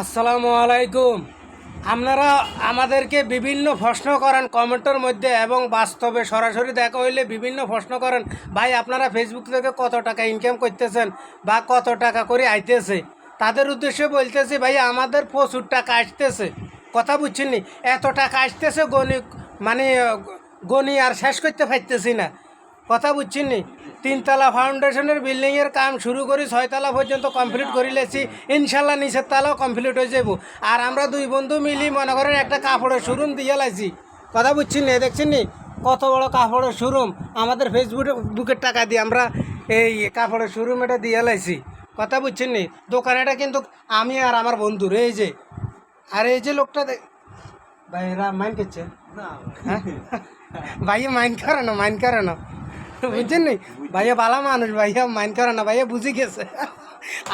আসসালামু আলাইকুম। আপনারা আমাদেরকে বিভিন্ন প্রশ্ন করেন কমেন্টের মধ্যে এবং বাস্তবে সরাসরি দেখা হইলে বিভিন্ন প্রশ্ন করেন, ভাই, আপনারা ফেসবুক থেকে কত টাকা ইনকাম করতেছেন বা কত টাকা করে আইতেছে? তাদের উদ্দেশ্যে বলতেছি, ভাই, আমাদের প্রচুর টাকা আসতেছে। কথা বুঝছেন নি? এত টাকা আসতেছে গণি মানে গণি আর শেষ করতে পারতেছি না। কথা বুঝছেন? নি তিনতলা ফাউন্ডেশনের বিল্ডিংয়ের কাম শুরু করি ছয়তলা পর্যন্ত কমপ্লিট করে লেছি। ইনশাল্লাহ নিচের তালাও কমপ্লিট হয়ে যাব আর আমরা দুই বন্ধু মিলি মনে করেন একটা কাপড়ের শোরুম দিয়ে লাইছি। কথা বুঝছেন? নি দেখছেন? নি কত বড় কাপড়ের শোরুম আমাদের ফেসবুকে বুকের টাকা দিয়ে আমরা এই কাপড়ের শোরুম এটা দিয়ে লাইছি। কথা বুঝছেন? নি দোকানেটা কিন্তু আমি আর আমার বন্ধুর এই যে। আর এই যে লোকটা দেখ ভাইরা মাইন করছে? হ্যাঁ? ভাইয়া মাইন করে না মাইন করে না। বুঝছেন নি ভাইয়া ভালো মানুষ, ভাইয়া মাইন করে না, ভাইয়া বুঝে গেছে।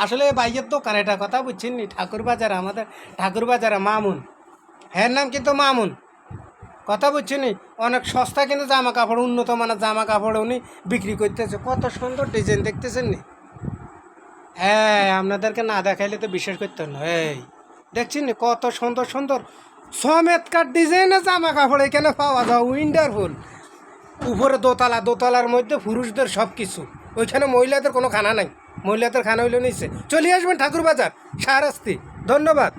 আসলে ভাইয়ের দোকান এটা কথা বুঝছেন নি ঠাকুর বাজার আমাদের, ঠাকুর বাজারে মামুন। হ্যাঁ নাম কিন্তু মামুন। কথা বুঝছেন নি অনেক সস্তা কিন্তু জামা কাপড় উন্নত মানের জামা কাপড় উনি বিক্রি করতেছে। কত সুন্দর ডিজাইন দেখতেছেন নি? হ্যাঁ আপনাদেরকে না দেখাইলে তো বিশ্বাস করতে না। এই, দেখছেন নি? কত সুন্দর সুন্দর সমেতকার ডিজাইনের জামা কাপড় এখানে পাওয়া যায়? উইন্ডারফুল। উপরে দোতলা, দোতলার মধ্যে পুরুষদের সব কিছু ওইখানে মহিলাদের কোনো খানা নাই। মহিলাদের খানা হইলে নিচ্ছে চলে আসবেন ঠাকুর বাজার সারাস্তি ধন্যবাদ।